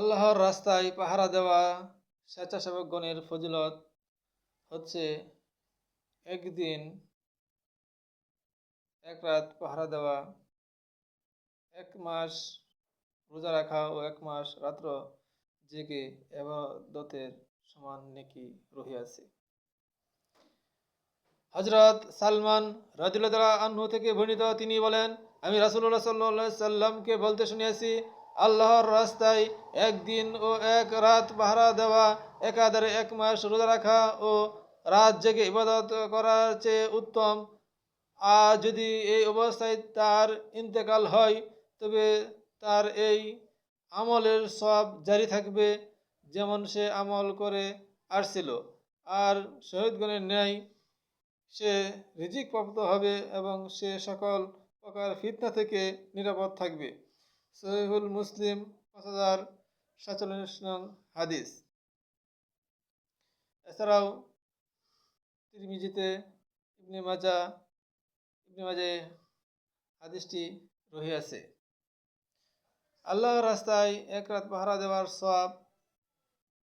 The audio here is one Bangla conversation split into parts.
আল্লাহর রাস্তায় পাহারা দেওয়া স্বেচ্ছাসেবকগণের ফজিলত হচ্ছে একদিন এক রাত পাহারা দেওয়া, এক মাস রোজা রাখা ও এক মাস রাত্র জেগে এবাদতের সমান নেকি রহিয়াছে। হজরত সালমান রাজুল্লাহ আনহু থেকে বর্ণিত তিনি বলেন, আমি রাসুল্লাহ সাল্লাহ সাল্লামকে বলতে শুনিয়াছি আল্লাহর রাস্তায় একদিন ও এক রাত পাহারা দেওয়া, একাধারে এক মাস রোজা রাখা ও রাত জেগে ইবাদত করার চেয়ে উত্তম। আর যদি এই অবস্থায় তার ইন্তেকাল হয়, তবে তার এই আমলের সব জারি থাকবে যেমন সে আমল করে আসছিল। আর শহীদগণের ন্যায় সে রিজিক প্রাপ্ত হবে এবং সে সকল প্রকার ফিতনা থেকে নিরাপদ থাকবে। সহিহুল মুসলিম পাঁচ হাজার সাতচল্লিশ নং হাদিস। এছাড়াও তিরমিজিতে ইবনে মাজা, ইবনে মাজায় হাদিসটি রহিয়াছে। আল্লাহর রাস্তায় এক রাত পাহারা দেওয়ার সব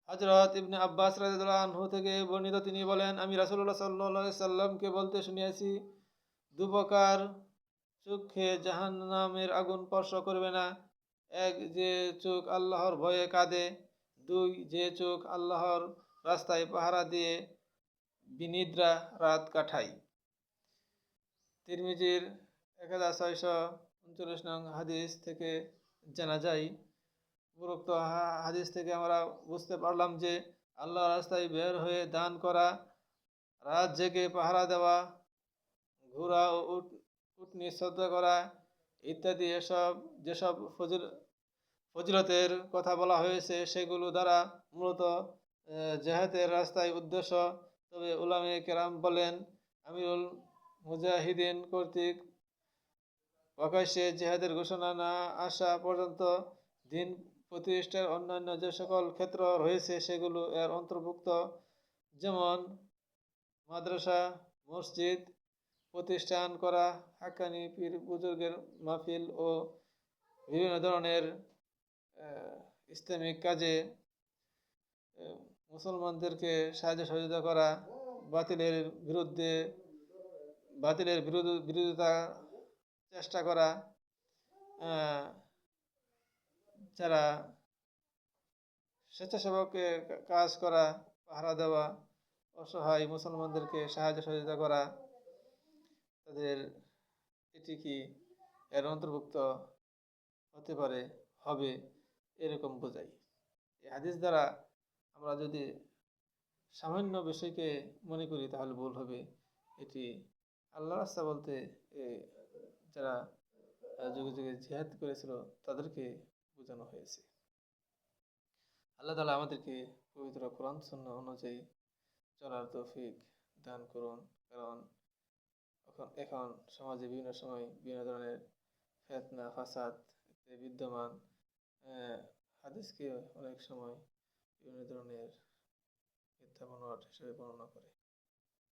হজরত ইবনে আব্বাস আনহু থেকে বর্ণিত। তিনি বলেন, আমি রাসুল্লাহ সাল্লাহ সাল্লামকে বলতে শুনিয়াছি দুপকার চোখে জাহান নামের আগুন স্পর্শ করবে না। এক যে চোখ আল্লাহর ভয়ে কাঁদে, দুই যে চোখ আল্লাহর রাস্তায় পাহারা দিয়ে বিনিদ্রা রাত কাটায়। তিরমিজির এক হাজার ছয়শো উনচল্লিশ নং হাদিস থেকে জানা যায়, উপরোক্ত হাদিস থেকে আমরা বুঝতে পারলাম যে আল্লাহ রাস্তায় বের হয়ে দান করা, রাত জেগে পাহারা দেওয়া ঘোরা ও উট উটনি শ্রদ্ধা করা ইত্যাদি এসব, যেসব ফজিল, ফজিলতের কথা বলা হয়েছে, সেগুলো দ্বারা মূলত জেহাদের রাস্তায় উদ্দেশ্য। তবে উলামে কেরাম বলেন, আমিরুল মুজাহিদিন কর্তৃক প্রকাশ্যে জেহাদের ঘোষণা না আসা পর্যন্ত দিন প্রতিষ্ঠার অন্যান্য যে সকল ক্ষেত্র রয়েছে, সেগুলো এর অন্তর্ভুক্ত। যেমন মাদ্রাসা, মসজিদ প্রতিষ্ঠান করা, হাক্কানি পীর বুজুর্গের মাহফিল ও বিভিন্ন ধরনের ইসলামিক কাজে মুসলমানদেরকে সাহায্য সহযোগিতা করা, বাতিলের বিরুদ্ধে, বাতিলের বিরোধ বিরোধিতা চেষ্টা করা যারা স্বেচ্ছাসেবকে কাজ করা, পাহারা দেওয়া, অসহায় মুসলমানদেরকে সাহায্য সহযোগিতা করা তাদের এটি কি এর অন্তর্ভুক্ত হতে পারে? হবে এরকম বোঝাই। এই হাদিস দ্বারা আমরা যদি সামান্য বিষয়কে মনে করি, তাহলে ভুল হবে। এটি আল্লাহ রাস্তা বলতে যারা যুগে যুগে জিহাদ করেছিল, তাদেরকে বোঝানো হয়েছে। আল্লাহ তালা আমাদেরকে পবিত্র কোরআন শূন্য অনুযায়ী চলার তৌফিক দান করুন। কারণ এখন এখন সমাজে বিভিন্ন সময় বিভিন্ন ধরনের ফেতনা, ফাসাদ বিদ্যমান। হাদিসকে অনেক সময় বিভিন্ন ধরনের মিথ্যা বর্ণনা হিসেবে বর্ণনা করে।